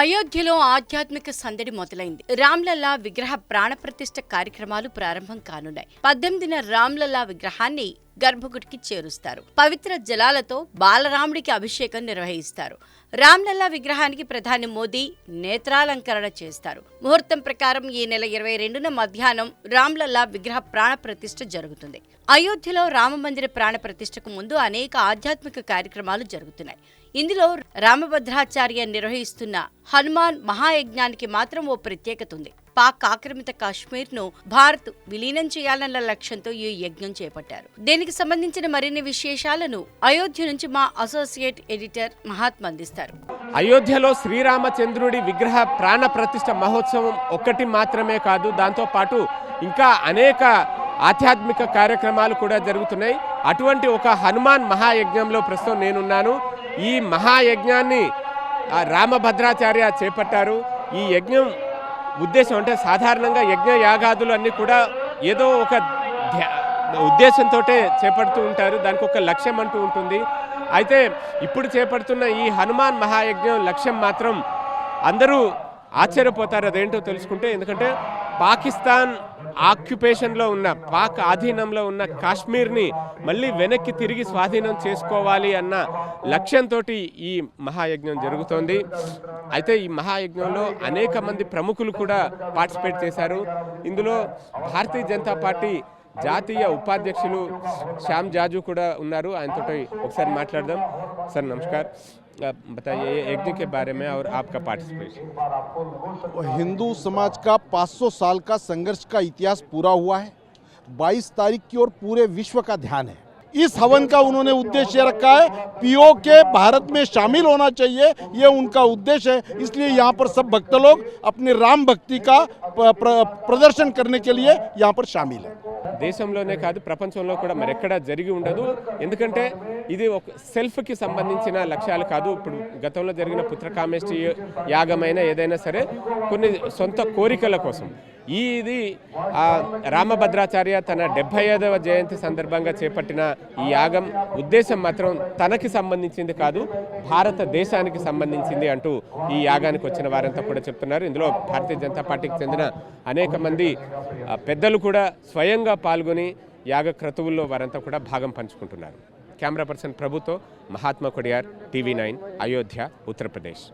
అయోధ్యలో ఆధ్యాత్మిక సందడి మొదలైంది. రామ్లల్లా విగ్రహ ప్రాణప్రతిష్ఠ కార్యక్రమాలు ప్రారంభం కానున్నాయి. పద్దెనిమిదిన రామ్లల్లా విగ్రహాన్ని గర్భగుడికి చేరుస్తారు. పవిత్ర జలాలతో బాలరాముడికి అభిషేకం నిర్వహిస్తారు. రామ్లల్లా విగ్రహానికి ప్రధాని మోదీ నేత్రాలంకరణ చేస్తారు. ముహూర్తం ప్రకారం ఈ నెల ఇరవై రెండున మధ్యాహ్నం రామ్లల్లా విగ్రహ ప్రాణ ప్రతిష్ఠ జరుగుతుంది. అయోధ్యలో రామమందిర ప్రాణ ప్రతిష్ఠకు ముందు అనేక ఆధ్యాత్మిక కార్యక్రమాలు జరుగుతున్నాయి. ఇందులో రామభద్రాచార్య నిర్వహిస్తున్న హనుమాన్ మహాయజ్ఞానికి మాత్రం ఓ ప్రత్యేకత ఉంది. పాక్ ఆక్రమిత కాశ్మీర్ను భారత్ విలీనం చేయాలన్న లక్ష్యంతో ఈ యజ్ఞం చేపట్టారు. దీనికి సంబంధించిన మరిన్ని విశేషాలను అయోధ్య నుంచి మా అసోసియేట్ ఎడిటర్ మహాత్మ అందిస్తారు. అయోధ్యలో శ్రీరామచంద్రుడి విగ్రహ ప్రాణ ప్రతిష్ఠ మహోత్సవం ఒక్కటి మాత్రమే కాదు దాంతోపాటు ఇంకా అనేక ఆధ్యాత్మిక కార్యక్రమాలు కూడా జరుగుతున్నాయి. అటువంటి ఒక హనుమాన్ మహాయజ్ఞంలో ప్రస్తుతం నేనున్నాను. ఈ మహాయజ్ఞాన్ని రామభద్రాచార్య చేపట్టారు. ఈ యజ్ఞం ఉద్దేశం అంటే సాధారణంగా యజ్ఞ యాగాదులు అన్నీ కూడా ఏదో ఒక ధ్యా- ఉద్దేశంతో చేపడుతూ ఉంటారు. దానికి ఒక లక్ష్యం అంటూ ఉంటుంది. అయితే ఇప్పుడు చేపడుతున్న ఈ హనుమాన్ మహాయజ్ఞం లక్ష్యం మాత్రం అందరూ ఆశ్చర్యపోతారు అదేంటో తెలుసుకుంటే ఎందుకంటే పాకిస్తాన్ ఆక్యుపేషన్లో ఉన్న పాక్ ఆధీనంలో ఉన్న కాశ్మీర్ని మళ్ళీ వెనక్కి తిరిగి స్వాధీనం చేసుకోవాలి అన్న లక్ష్యంతో ఈ మహాయజ్ఞం జరుగుతోంది. అయితే ఈ మహాయజ్ఞంలో అనేక మంది ప్రముఖులు కూడా పార్టిసిపేట్ చేశారు. ఇందులో భారతీయ జనతా పార్టీ జాతీయ ఉపాధ్యక్షులు శ్యామ్ జాజు కూడా ఉన్నారు ఆయనతో ఒకసారి మాట్లాడదాం సార్ నమస్కార్ आप बताइए ये यज्ञ के बारे में और आपका पार्टिसिपेशन हिंदू समाज का 500 साल का संघर्ष का इतिहास पूरा हुआ है 22 तारीख की ओर पूरे विश्व का ध्यान है इस हवन का उन्होंने उद्देश्य रखा है पीओ के भारत में शामिल होना चाहिए ये उनका उद्देश्य है इसलिए यहाँ पर सब भक्त लोग अपनी राम भक्ति का प- प्र- प्रदर्शन करने के लिए यहाँ पर शामिल है దేశంలోనే కాదు ప్రపంచంలో కూడా మరెక్కడా జరిగి ఉండదు. ఎందుకంటే ఇది ఒక సెల్ఫ్కి సంబంధించిన లక్ష్యాలు కాదు. ఇప్పుడు గతంలో జరిగిన పుత్రకామేష్టి యాగమైన ఏదైనా సరే కొన్ని సొంత కోరికల కోసం. ఈ ఇది రామభద్రాచార్య తన డెబ్బై ఐదవ జయంతి సందర్భంగా చేపట్టిన ఈ యాగం ఉద్దేశం మాత్రం తనకి సంబంధించింది కాదు భారతదేశానికి సంబంధించింది అంటూ ఈ యాగానికి వచ్చిన వారంతా కూడా చెప్తున్నారు. ఇందులో భారతీయ జనతా పార్టీకి చెందిన అనేక మంది పెద్దలు కూడా స్వయంగా పాల్గొని యాగ క్రతువుల్లో వారంతా కూడా భాగం పంచుకుంటున్నారు. कैमरा पर्सन प्रभु तो महात्मा कोडियार टीवी नाइन अयोध्या उत्तर प्रदेश